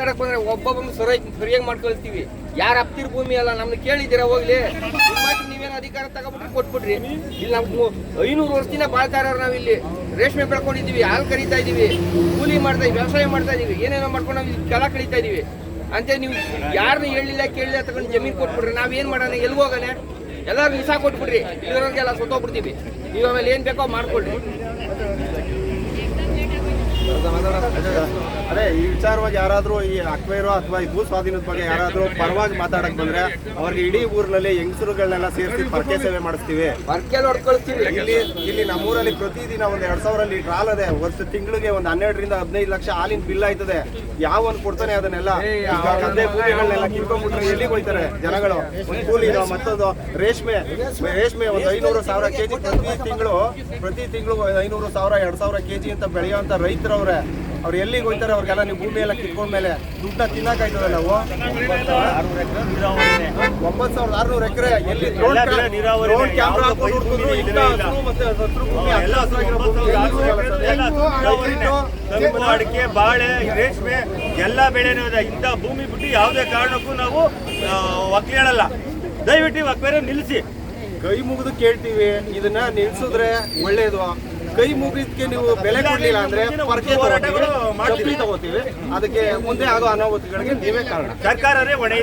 ಬಂದ್ರೆ ಒಬ್ಬೊಬ್ಬನ ಸರಿಯಾಗಿ ಸರಿಯಾಗಿ ಮಾಡ್ಕೊಳ್ತೀವಿ. ಯಾರ ಅಪ್ತಿರ್ ಭೂಮಿ ಅಲ್ಲ ನಮ್ನ ಕೇಳಿದ್ದೀರಾ ಹೋಗ್ಲಿ? ನೀವೇನು ಅಧಿಕಾರ ತಗೊಬಿಟ್ರಿ ಕೊಟ್ಬಿಟ್ರಿ ಇಲ್ಲಿ ನಾವು ಐನೂರು ವರ್ಷದಿಂದ ಬಾಳ್ತಾ ಇರೋರು ನಾವು ಇಲ್ಲಿ ರೇಷ್ಮೆ ಬೆಳ್ಕೊಂಡಿದ್ದೀವಿ, ಹಾಲು ಕರಿತಾ ಇದೀವಿ, ಕೂಲಿ ಮಾಡ್ತಾ ವ್ಯವಸಾಯ ಮಾಡ್ತಾ ಇದೀವಿ, ಏನೇನೋ ಮಾಡ್ಕೊಂಡು ನಾವು ಕೆಲ ಕಳೀತಾ ಇದೀವಿ. ಅಂತ ನೀವು ಯಾರನ್ನ ಹೇಳಿಲ್ಲ, ಕೇಳಿಲ್ಲ ತಗೊಂಡು ಜಮೀನು ಕೊಟ್ಬಿಟ್ರಿ ನಾವೇನು ಮಾಡೋಣ ಎಲ್ಲಿ ಹೋಗೋಣ? ಎಲ್ಲರೂ ನಿಸಾ ಕೊಟ್ಬಿಡ್ರಿ. ಇಲ್ಲಿರೋರಿಗೆಲ್ಲ ಸುತ್ತೋಗ್ಬಿಡ್ತೀವಿ. ನೀವು ಆಮೇಲೆ ಏನು ಬೇಕೋ ಮಾಡ್ಕೊಳ್ರಿ. ಅದೇ, ಈ ವಿಚಾರವಾಗಿ ಯಾರಾದರೂ ಈ ಅಕ್ವೇರೋ ಅಥವಾ ಈ ಭೂ ಸ್ವಾಧೀನದ ಬಗ್ಗೆ ಯಾರಾದರೂ ಪರವಾಗಿ ಮಾತಾಡಕ್ಕೆ ಬಂದ್ರೆ ಅವ್ರಿಗೆ ಇಡೀ ಊರಿನಲ್ಲಿ ಹೆಂಗಸರುಗಳನ್ನೆಲ್ಲ ಸೇರಿಸಿ ಪರಕೆ ಸೇವೆ ಮಾಡಿಸ್ತೀವಿ. ನೋಡ್ಕೊಳ್ತೀವಿ. ಇಲ್ಲಿ ಇಲ್ಲಿ ನಮ್ಮೂರಲ್ಲಿ ಪ್ರತಿದಿನ ಒಂದು ಎರಡು ಸಾವಿರ ಲೀಟರ್ ಹಾಲದೆ ವರ್ಷ ತಿಂಗಳಿಗೆ ಒಂದು ಹನ್ನೆರಡರಿಂದ ಹದಿನೈದು ಲಕ್ಷ ಹಾಲಿನ ಬಿಲ್ ಆಯ್ತದೆ. ಯಾವ ಒಂದ್ ಕೊಡ್ತಾನೆ ಅದನ್ನೆಲ್ಲ? ಗದ್ದೆ ಭೂಮಿಗಳನ್ನೆಲ್ಲ ಕಿತ್ಕೊಂಡ್ಬಿಟ್ರೆ ಎಲ್ಲಿಗೆ ಹೋಯ್ತಾರೆ ಜನಗಳು? ಒಂದ್ ಕೂಲಿನೋ ಮತ್ತೊಂದು ರೇಷ್ಮೆ. ರೇಷ್ಮೆ ಒಂದು ಐನೂರು ಸಾವಿರ ಕೆಜಿ ಪ್ರತಿ ತಿಂಗಳು ಪ್ರತಿ ತಿಂಗಳು ಐನೂರು ಸಾವಿರ ಎರಡ್ ಸಾವಿರ ಕೆಜಿ ಅಂತ ಬೆಳೆಯುವಂತ ರೈತರವ್ರೆ. ಅವ್ರು ಎಲ್ಲಿಗೆ ಹೋಗ್ತಾರೆ ಅವ್ರಿಗೆಲ್ಲ ನೀವು ಭೂಮಿ ಎಲ್ಲ ಕಿತ್ಕೊಂಡ್ಮೇಲೆ ದುಡ್ಡ ತಿನ್ನಕಾಯ್ತದೆ ನಾವು? ಒಂಬತ್ತು ಸಾವಿರದ ಆರ್ನೂರು ಎಕರೆ. ಎಲ್ಲಿ ಡ್ರೋನ್ ಕ್ಯಾಮ್ರಾ ಹಾಕೊಂಡು. ಮತ್ತೆ ಹಸಿರು ಭೂಮಿ ಎಲ್ಲ ಹಸಿರಾಗಿರೋ ಭೂಮಿ. ಕಬ್ಬು ಅಡಿಕೆ ಬಾಳೆ ರೇಷ್ಮೆ ಎಲ್ಲ ಬೆಳೆನೂ ಇದೆ. ಇಂಥ ಭೂಮಿ ಬಿಟ್ಟು ಯಾವುದೇ ಕಾರಣಕ್ಕೂ ನಾವು ಒಕ್ಕೇಳಲ್ಲ ಒಕ್ಕಲೇಳಲ್ಲ ದಯವಿಟ್ಟು ಒಕ್ಕಬೇರೆ ನಿಲ್ಲಿಸಿ. ಕೈ ಮುಗಿದು ಕೇಳ್ತೀವಿ. ಇದನ್ನ ನಿಲ್ಸಿದ್ರೆ ಒಳ್ಳೇದು. ಕೈ ಮುಗಿದಕ್ಕೆ ನೀವು ಬೆಲೆ ಕೊಡ್ಲಿಲ್ಲ ಅಂದ್ರೆ ಪರ್ಕೆ ಹೋರಾಟಗಳು ತಗೋತೀವಿ, ಮಾಡ್ತೀವಿ. ಅದಕ್ಕೆ ಮುಂದೆ ಆಗೋ ಅನಾಹುತಗಳಿಗೆ ನೀವೇ ಕಾರಣ. ಸರ್ಕಾರನೇ ಹೊಣೆ